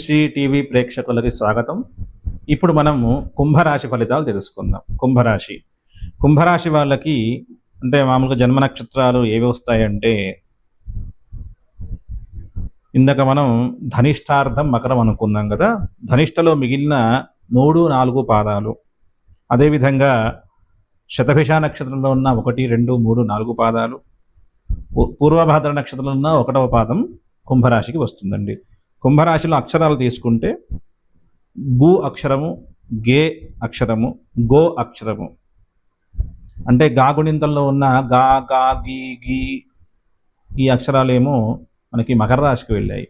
Shri TV ప్రేక్షకులకి స్వాగతం. ఇప్పుడు మనము కుంభరాశి ఫలితాలు తెలుసుకుందాం. కుంభరాశి. కుంభరాశి వాళ్ళకి అంటే మామూలుగా జన్మ నక్షత్రాలు ఏవి వస్తాయంటే ఇందాక మనం ధనిష్టార్థం మకరం అనుకున్నాం కదా. ధనిష్టలో మిగిలిన మూడు నాలుగు పాదాలు. అదేవిధంగా శతభిష నక్షత్రంలో ఉన్న ఒకటి రెండు మూడు నాలుగు పాదాలు. పూ- పూర్వభాద్ర నక్షత్రంలో ఉన్న ఒకటవ పాదం కుంభరాశికి వస్తుందండి. కుంభరాశిలో అక్షరాలు తీసుకుంటే గు అక్షరము గే అక్షరము గో అక్షరము. అంటే గాగుణింతంలో ఉన్న గా గా గీ గీ ఈ అక్షరాలేమో మనకి మకర రాశికి వెళ్ళాయి.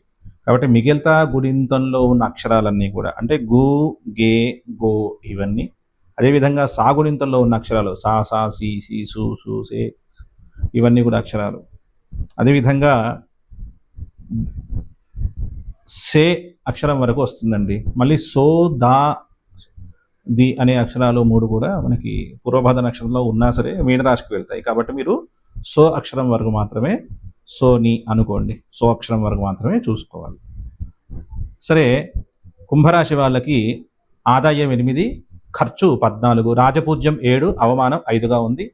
కాబట్టి మిగిలితా గుణింతంలో ఉన్న అక్షరాలన్నీ కూడా అంటే గు గే గో ఇవన్నీ. అదేవిధంగా సాగుణింతంలో ఉన్న అక్షరాలు సా సా సి సి సు సు సే ఇవన్నీ కూడా అక్షరాలు. అదేవిధంగా సే అక్షరం వరకు వస్తుందండి. మళ్ళీ సో దా ది అనే అక్షరాలు మూడు కూడా మనకి పూర్వభాద నక్షత్రంలో ఉన్నా సరే మీనరాశికి వెళ్తాయి. కాబట్టి మీరు సో అక్షరం వరకు మాత్రమే సోని అనుకోండి. సో అక్షరం వరకు మాత్రమే చూసుకోవాలి. సరే కుంభరాశి వాళ్ళకి ఆదాయం ఎనిమిది ఖర్చు పద్నాలుగు రాజపూజ్యం ఏడు అవమానం ఐదుగా ఉంది.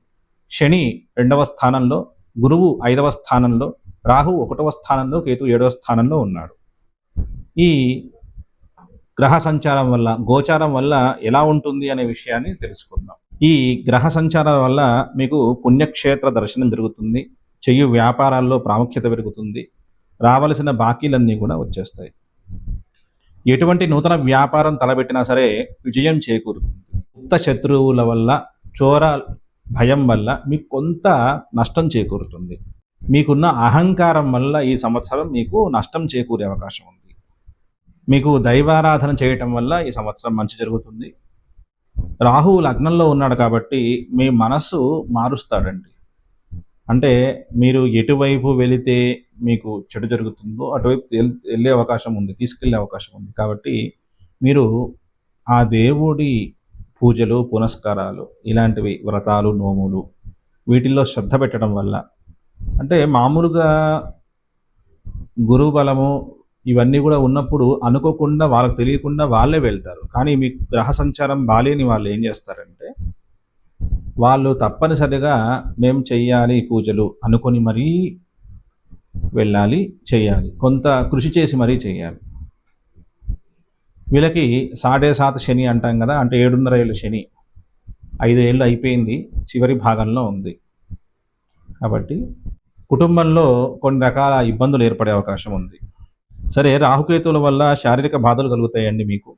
శని రెండవ స్థానంలో గురువు ఐదవ స్థానంలో రాహు ఒకటవ స్థానంలో కేతు ఏడవ స్థానంలో ఉన్నాడు. ఈ గ్రహ సంచారం వల్ల గోచారం వల్ల ఎలా ఉంటుంది అనే విషయాన్ని తెలుసుకుందాం. ఈ గ్రహ సంచారం వల్ల మీకు పుణ్యక్షేత్ర దర్శనం జరుగుతుంది చెయ్యి వ్యాపారాల్లో ప్రాముఖ్యత పెరుగుతుంది రావలసిన బాకీలన్నీ కూడా వచ్చేస్తాయి. ఎటువంటి నూతన వ్యాపారం తలబెట్టినా సరే విజయం చేకూరుతుంది. గుప్త శత్రువుల వల్ల చోర భయం వల్ల మీకు కొంత నష్టం చేకూరుతుంది. మీకున్న అహంకారం వల్ల ఈ సంవత్సరం మీకు నష్టం చేకూరే అవకాశం ఉంది. మీకు దైవారాధన చేయటం వల్ల ఈ సంవత్సరం మంచి జరుగుతుంది. రాహువు లగ్నంలో ఉన్నాడు కాబట్టి మీ మనస్సు మారుస్తాడండి. అంటే మీరు ఎటువైపు వెళితే మీకు చెడు జరుగుతుందో అటువైపు వెళ్ళే అవకాశం ఉంది తీసుకెళ్ళే అవకాశం ఉంది. కాబట్టి మీరు ఆ దేవుడి పూజలు పునస్కారాలు ఇలాంటివి వ్రతాలు నోములు వీటిల్లో శ్రద్ధ పెట్టడం వల్ల అంటే మామూలుగా గురువు బలము ఇవన్నీ కూడా ఉన్నప్పుడు అనుకోకుండా వాళ్ళకి తెలియకుండా వాళ్ళే వెళ్తారు. కానీ మీకు గ్రహ సంచారం బాలేని వాళ్ళు ఏం చేస్తారంటే వాళ్ళు తప్పనిసరిగా మేము చెయ్యాలి పూజలు అనుకొని మరీ వెళ్ళాలి చేయాలి కొంత కృషి చేసి మరీ చేయాలి వీళ్ళకి సాడే సాత శని అంటాం కదా అంటే ఏడున్నర ఏళ్ళ శని. ఐదు ఏళ్ళు అయిపోయింది చివరి భాగంలో ఉంది. కాబట్టి కుటుంబంలో కొన్ని రకాల ఇబ్బందులు ఏర్పడే అవకాశం ఉంది. సరే రాహుకేతువుల వల్ల శారీరక బాధలు కలుగుతాయండి మీకు.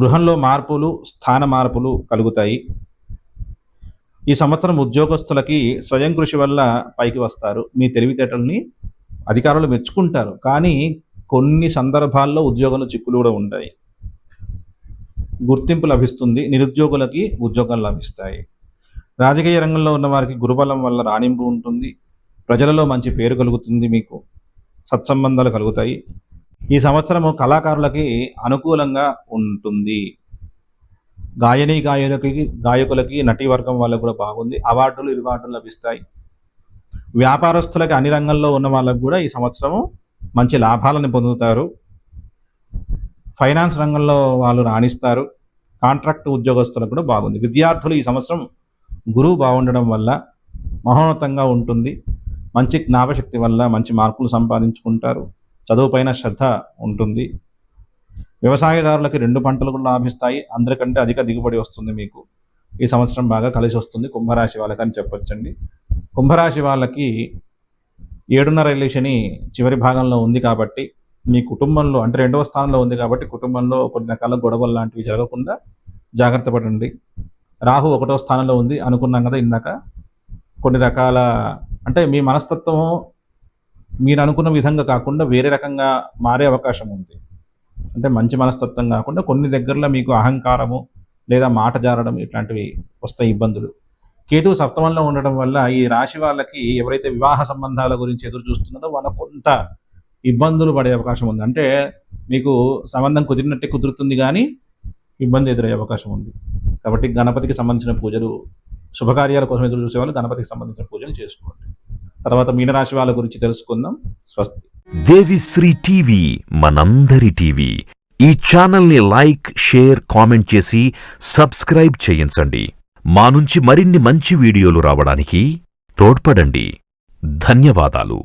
గృహంలో మార్పులు స్థాన మార్పులు కలుగుతాయి. ఈ సంవత్సరం ఉద్యోగస్తులకి స్వయం కృషి వల్ల పైకి వస్తారు. మీ తెలివితేటల్ని అధికారులు మెచ్చుకుంటారు. కానీ కొన్ని సందర్భాల్లో ఉద్యోగంలో చిక్కులు కూడా ఉంటాయి. గుర్తింపు లభిస్తుంది. నిరుద్యోగులకి ఉద్యోగాలు లభిస్తాయి. రాజకీయ రంగంలో ఉన్న వారికి గురుబలం వల్ల రాణింపు ఉంటుంది. ప్రజలలో మంచి పేరు కలుగుతుంది మీకు. సత్సంబంధాలు కలుగుతాయి. ఈ సంవత్సరము కళాకారులకి అనుకూలంగా ఉంటుంది. గాయని గాయకులకి గాయకులకి నటీవర్గం వాళ్ళకు కూడా బాగుంది. అవార్డులు రివార్డులు లభిస్తాయి. వ్యాపారస్తులకి అన్ని రంగంలో ఉన్న వాళ్ళకు కూడా ఈ సంవత్సరము మంచి లాభాలను పొందుతారు. ఫైనాన్స్ రంగంలో వాళ్ళు రాణిస్తారు. కాంట్రాక్ట్ ఉద్యోగస్తులకు కూడా బాగుంది. విద్యార్థులు ఈ సంవత్సరం గురువు బాగుండడం వల్ల మహోన్నతంగా ఉంటుంది. మంచి జ్ఞాపశక్తి వల్ల మంచి మార్కులు సంపాదించుకుంటారు. చదువుపైన శ్రద్ధ ఉంటుంది. వ్యవసాయదారులకి రెండు పంటలు కూడా లాభిస్తాయి. అందరికంటే అధిక దిగుబడి వస్తుంది మీకు. ఈ సంవత్సరం బాగా కలిసి వస్తుంది కుంభరాశి వాళ్ళకి అని చెప్పొచ్చండి. కుంభరాశి వాళ్ళకి ఏడున్నర రిలేషని చివరి భాగంలో ఉంది కాబట్టి మీ కుటుంబంలో అంటే రెండవ స్థానంలో ఉంది కాబట్టి కుటుంబంలో కొన్ని రకాల గొడవలు లాంటివి జరగకుండా జాగ్రత్త పడండి. రాహు ఒకటో స్థానంలో ఉంది అనుకున్నాం కదా ఇందాక. కొన్ని రకాల అంటే మీ మనస్తత్వం మీరు అనుకున్న విధంగా కాకుండా వేరే రకంగా మారే అవకాశం ఉంది. అంటే మంచి మనస్తత్వం కాకుండా కొన్ని దగ్గరలో మీకు అహంకారము లేదా మాట జారడం ఇట్లాంటివి వస్తాయి ఇబ్బందులు. కేతు సప్తమంలో ఉండడం వల్ల ఈ రాశి వాళ్ళకి ఎవరైతే వివాహ సంబంధాల గురించి ఎదురు చూస్తున్నారో వాళ్ళ కొంత ఇబ్బందులు పడే అవకాశం ఉంది. అంటే మీకు సంబంధం కుదిరినట్టే కుదురుతుంది కానీ ఇబ్బంది ఎదురయ్యే అవకాశం ఉంది. కాబట్టి గణపతికి సంబంధించిన పూజలు శుభకార్యాల కోసం ఎదురు చూసేవాళ్ళు గణపతికి సంబంధించిన పూజలు చేసుకోండి. తర్వాత మీనరాశి వాళ్ళ గురించి తెలుసుకుందాం. స్వస్తి. దేవిశ్రీ టీవీ మనందరి టీవీ. ఈ ఛానల్ని లైక్ షేర్ కామెంట్ చేసి సబ్స్క్రైబ్ చేయించండి. మా నుంచి మరిన్ని మంచి వీడియోలు రావడానికి తోడ్పడండి. ధన్యవాదాలు.